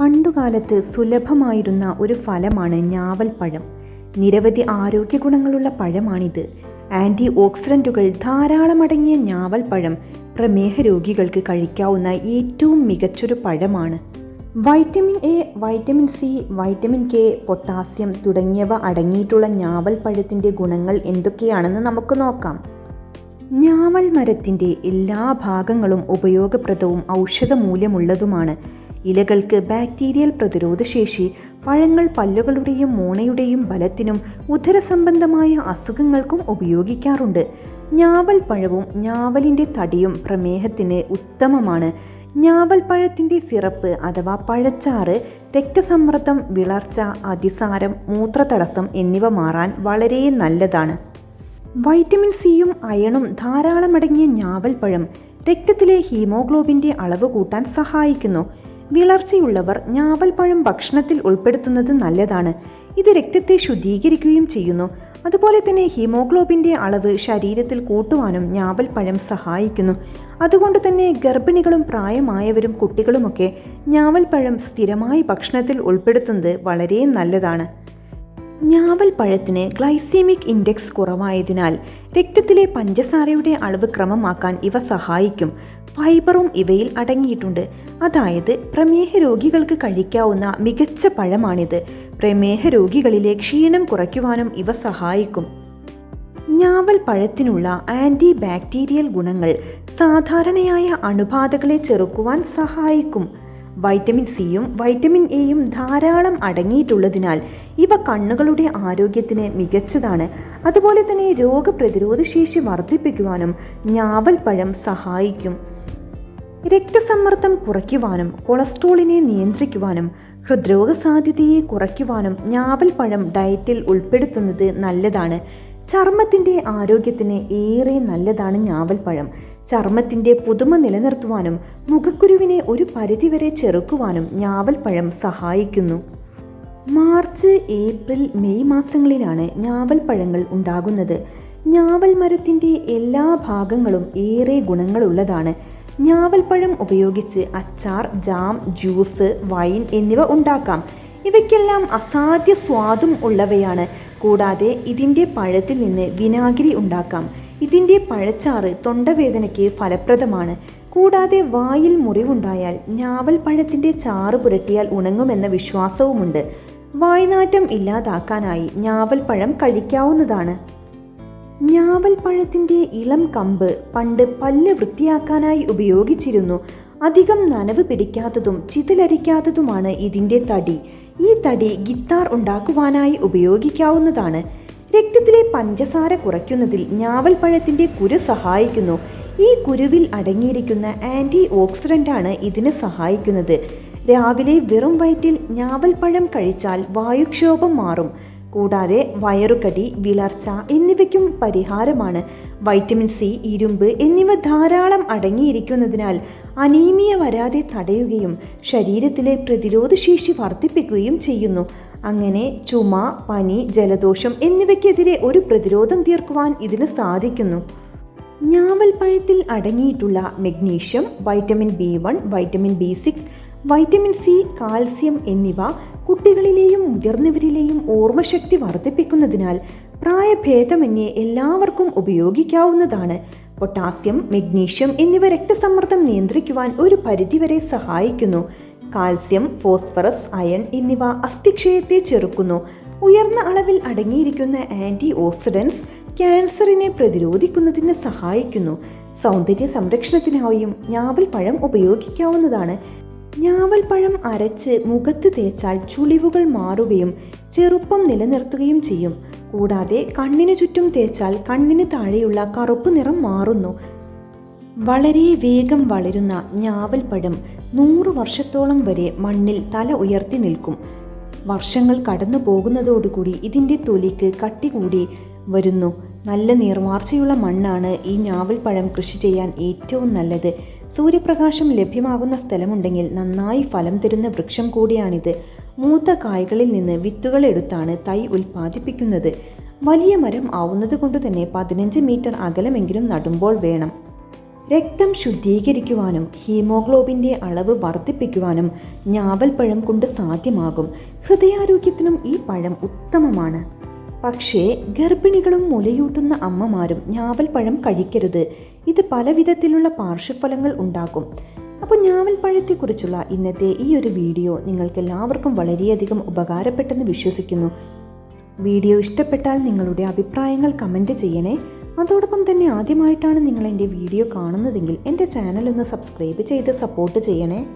പണ്ടുകാലത്ത് സുലഭമായിരുന്ന ഒരു ഫലമാണ് ഞാവൽ പഴം നിരവധി ആരോഗ്യ ഗുണങ്ങളുള്ള പഴമാണിത്. ആന്റി ഓക്സിഡന്റുകൾ ധാരാളമടങ്ങിയ പഴം പ്രമേഹ രോഗികൾക്ക് കഴിക്കാവുന്ന ഏറ്റവും മികച്ചൊരു പഴമാണ്. Vitamin A vitamin C vitamin K potassium തുടങ്ങിയവ അടങ്ങിയിട്ടുള്ള ഞാവൽ പഴത്തിന്റെ ഗുണങ്ങൾ എന്തൊക്കെയാണെന്ന് നമുക്ക് നോക്കാം. ഞാവൽ മരത്തിന്റെ എല്ലാ ഭാഗങ്ങളും ഉപയോഗപ്രദവും ഔഷധമൂല്യമുള്ളതുമാണ് ഇലകൾക്ക് ബാക്ടീരിയൽ പ്രതിരോധശേഷി പഴങ്ങൾ പല്ലുകളുടെയും മോണയുടെയും ബലത്തിനും ഉദരസംബന്ധമായ അസുഖങ്ങൾക്കും ഉപയോഗിക്കാറുണ്ട്. ഞാവൽ പഴവും ഞാവലിന്റെ തടിയും പ്രമേഹത്തിന് ഉത്തമമാണ്. ഞാവൽ പഴത്തിന്റെ സിറപ്പ് അഥവാ പഴച്ചാറ് രക്തസമ്മർദ്ദം വിളർച്ച അതിസാരം മൂത്രതടസ്സം എന്നിവ മാറാൻ വളരെ നല്ലതാണ്. വൈറ്റമിൻ സിയും അയണും ധാരാളമടങ്ങിയ ഞാവൽ പഴം രക്തത്തിലെ ഹീമോഗ്ലോബിന്റെ അളവ് കൂട്ടാൻ സഹായിക്കുന്നു. വിളർച്ചയുള്ളവർ ഞാവൽപ്പഴം ഭക്ഷണത്തിൽ ഉൾപ്പെടുത്തുന്നത് നല്ലതാണ്. ഇത് രക്തത്തെ ശുദ്ധീകരിക്കുകയും ചെയ്യുന്നു. അതുപോലെ തന്നെ ഹീമോഗ്ലോബിന്റെ അളവ് ശരീരത്തിൽ കൂട്ടുവാനും ഞാവൽപ്പഴം സഹായിക്കുന്നു. അതുകൊണ്ട് തന്നെ ഗർഭിണികളും പ്രായമായവരും കുട്ടികളുമൊക്കെ ഞാവൽപ്പഴം സ്ഥിരമായി ഭക്ഷണത്തിൽ ഉൾപ്പെടുത്തുന്നത് വളരെ നല്ലതാണ്. ഞാവൽ പഴത്തിന് ഗ്ലൈസീമിക് ഇൻഡെക്സ് കുറവായതിനാൽ രക്തത്തിലെ പഞ്ചസാരയുടെ അളവ് ക്രമമാക്കാൻ ഇവ സഹായിക്കും. ഫൈബറും ഇവയിൽ അടങ്ങിയിട്ടുണ്ട്. അതായത് പ്രമേഹ രോഗികൾക്ക് കഴിക്കാവുന്ന മികച്ച പഴമാണിത്. പ്രമേഹ രോഗികളിലെ ക്ഷീണം കുറയ്ക്കുവാനും ഇവ സഹായിക്കും. ഞാവൽ പഴത്തിനുള്ള ആന്റി ബാക്ടീരിയൽ ഗുണങ്ങൾ സാധാരണയായ അണുബാധകളെ ചെറുക്കുവാൻ സഹായിക്കും. വൈറ്റമിൻ സിയും വൈറ്റമിൻ എയും ധാരാളം അടങ്ങിയിട്ടുള്ളതിനാൽ ഇവ കണ്ണുകളുടെ ആരോഗ്യത്തിന് മികച്ചതാണ്. അതുപോലെ തന്നെ രോഗപ്രതിരോധ ശേഷി വർദ്ധിപ്പിക്കുവാനും ഞാവൽ പഴം സഹായിക്കും. രക്തസമ്മർദ്ദം കുറയ്ക്കുവാനും കൊളസ്ട്രോളിനെ നിയന്ത്രിക്കുവാനും ഹൃദ്രോഗ സാധ്യതയെ കുറയ്ക്കുവാനും ഞാവൽ പഴം ഡയറ്റിൽ ഉൾപ്പെടുത്തുന്നത് നല്ലതാണ്. ചർമ്മത്തിന്റെ ആരോഗ്യത്തിന് ഏറെ നല്ലതാണ് ഞാവൽപ്പഴം ചർമ്മത്തിന്റെ പുതുമ നിലനിർത്തുവാനും മുഖക്കുരുവിനെ ഒരു പരിധിവരെ ചെറുക്കുവാനും ഞാവൽപ്പഴം സഹായിക്കുന്നു. മാർച്ച് ഏപ്രിൽ മെയ് മാസങ്ങളിലാണ് ഞാവൽപ്പഴങ്ങൾ ഉണ്ടാകുന്നത്. ഞാവൽ മരത്തിന്റെ എല്ലാ ഭാഗങ്ങളും ഏറെ ഗുണങ്ങളുള്ളതാണ്. ഞാവൽപ്പഴം ഉപയോഗിച്ച് അച്ചാർ ജാം ജ്യൂസ് വൈൻ എന്നിവ ഉണ്ടാക്കാം. ഇവയ്ക്കെല്ലാം അസാധ്യ സ്വാദും ഉള്ളവയാണ്. കൂടാതെ ഇതിന്റെ പഴത്തിൽ നിന്ന് വിനാഗിരി ഉണ്ടാക്കാം. ഇതിന്റെ പഴച്ചാറ് തൊണ്ടവേദനയ്ക്ക് ഫലപ്രദമാണ്. കൂടാതെ വായിൽ മുറിവുണ്ടായാൽ ഞാവൽ പഴത്തിന്റെ ചാറ് പുരട്ടിയാൽ ഉണങ്ങുമെന്ന വിശ്വാസവുമുണ്ട്. വായ്നാറ്റം ഇല്ലാതാക്കാനായി ഞാവൽ പഴം കഴിക്കാവുന്നതാണ്. ഞാവൽ പഴത്തിന്റെ ഇളം കമ്പ് പണ്ട് പല്ല് വൃത്തിയാക്കാനായി ഉപയോഗിച്ചിരുന്നു. അധികം നനവ് പിടിക്കാത്തതും ചിതലരിക്കാത്തതുമാണ് ഇതിന്റെ തടി. ഈ തടി ഗിത്താർ ഉണ്ടാക്കുവാനായി ഉപയോഗിക്കാവുന്നതാണ്. രക്തത്തിലെ പഞ്ചസാര കുറയ്ക്കുന്നതിൽ ഞാവൽ പഴത്തിന്റെ കുരു സഹായിക്കുന്നു. ഈ കുരുവിൽ അടങ്ങിയിരിക്കുന്ന ആന്റി ഓക്സിഡന്റാണ് ഇതിന് സഹായിക്കുന്നത്. രാവിലെ വെറും വയറ്റിൽ ഞാവൽപ്പഴം കഴിച്ചാൽ വായുക്ഷോഭം മാറും. കൂടാതെ വയറുകടി വിളർച്ച എന്നിവയ്ക്കും പരിഹാരമാണ്. വൈറ്റമിൻ സി ഇരുമ്പ് എന്നിവ ധാരാളം അടങ്ങിയിരിക്കുന്നതിനാൽ അനീമിയ വരാതെ തടയുകയും ശരീരത്തിലെ പ്രതിരോധശേഷി വർദ്ധിപ്പിക്കുകയും ചെയ്യുന്നു. അങ്ങനെ ചുമ പനി ജലദോഷം എന്നിവയ്ക്കെതിരെ ഒരു പ്രതിരോധം തീർക്കുവാൻ ഇതിന് സാധിക്കുന്നു. ഞാവൽ പഴത്തിൽ അടങ്ങിയിട്ടുള്ള magnesium vitamin B vitamin B six vitamin C calcium എന്നിവ കുട്ടികളിലെയും മുതിർന്നവരിലെയും ഓർമ്മശക്തി വർദ്ധിപ്പിക്കുന്നതിനാൽ പ്രായഭേദമന്യേ എല്ലാവർക്കും ഉപയോഗിക്കാവുന്നതാണ്. പൊട്ടാസ്യം മെഗ്നീഷ്യം എന്നിവ രക്തസമ്മർദ്ദം നിയന്ത്രിക്കുവാൻ ഒരു പരിധിവരെ സഹായിക്കുന്നു. കാൽസ്യം ഫോസ്ഫറസ് അയൺ എന്നിവ അസ്ഥിക്ഷയത്തെ ചെറുക്കുന്നു. ഉയർന്ന അളവിൽ അടങ്ങിയിരിക്കുന്ന ആന്റി ഓക്സിഡൻസ് ക്യാൻസറിനെ പ്രതിരോധിക്കുന്നതിന് സഹായിക്കുന്നു. സൗന്ദര്യ സംരക്ഷണത്തിനായും ഞാവൽ പഴം ഉപയോഗിക്കാവുന്നതാണ്. ഞാവൽ പഴം അരച്ച് മുഖത്ത് തേച്ചാൽ ചുളിവുകൾ മാറുകയും ചെറുപ്പം നിലനിർത്തുകയും ചെയ്യും. കൂടാതെ കണ്ണിനു ചുറ്റും തേച്ചാൽ കണ്ണിന് താഴെയുള്ള കറുപ്പ് നിറം മാറുന്നു. വളരെ വേഗം വളരുന്ന ഞാവൽപ്പഴം നൂറ് വർഷത്തോളം വരെ മണ്ണിൽ തല ഉയർത്തി നിൽക്കും. വർഷങ്ങൾ കടന്നു പോകുന്നതോടുകൂടി ഇതിന്റെ തൊലിക്ക് കട്ടി കൂടി വരുന്നു. നല്ല നീർവാർച്ചയുള്ള മണ്ണാണ് ഈ ഞാവൽപ്പഴം കൃഷി ചെയ്യാൻ ഏറ്റവും നല്ലത്. സൂര്യപ്രകാശം ലഭ്യമാകുന്ന സ്ഥലമുണ്ടെങ്കിൽ നന്നായി ഫലം തരുന്ന വൃക്ഷം കൂടിയാണിത്. മൂത്ത കായ്കളിൽ നിന്ന് വിത്തുകൾ എടുത്താണ് തൈ ഉൽപ്പാദിപ്പിക്കുന്നത്. വലിയ മരം ആവുന്നത് കൊണ്ട് തന്നെ പതിനഞ്ച് മീറ്റർ അകലമെങ്കിലും നടുമ്പോൾ വേണം. രക്തം ശുദ്ധീകരിക്കുവാനും ഹീമോഗ്ലോബിന്റെ അളവ് വർദ്ധിപ്പിക്കുവാനും ഞാവൽ പഴം കൊണ്ട് സാധ്യമാകും. ഹൃദയാരോഗ്യത്തിനും ഈ പഴം ഉത്തമമാണ്. പക്ഷേ ഗർഭിണികളും മുലയൂട്ടുന്ന അമ്മമാരും ഞാവൽപ്പഴം കഴിക്കരുത്. ഇത് പല വിധത്തിലുള്ള പാർശ്വഫലങ്ങൾ ഉണ്ടാക്കും. അപ്പോൾ ഞാവൽപ്പഴത്തെക്കുറിച്ചുള്ള ഇന്നത്തെ ഈ ഒരു വീഡിയോ നിങ്ങൾക്ക് എല്ലാവർക്കും വളരെയധികം ഉപകാരപ്പെട്ടെന്ന് വിശ്വസിക്കുന്നു. വീഡിയോ ഇഷ്ടപ്പെട്ടാൽ നിങ്ങളുടെ അഭിപ്രായങ്ങൾ കമന്റ് ചെയ്യണേ. അതോടൊപ്പം തന്നെ ആദ്യമായിട്ടാണ് നിങ്ങൾ എന്റെ വീഡിയോ കാണുന്നതെങ്കിൽ എന്റെ ചാനൽ ഒന്ന് സബ്സ്ക്രൈബ് ചെയ്ത് സപ്പോർട്ട് ചെയ്യണേ.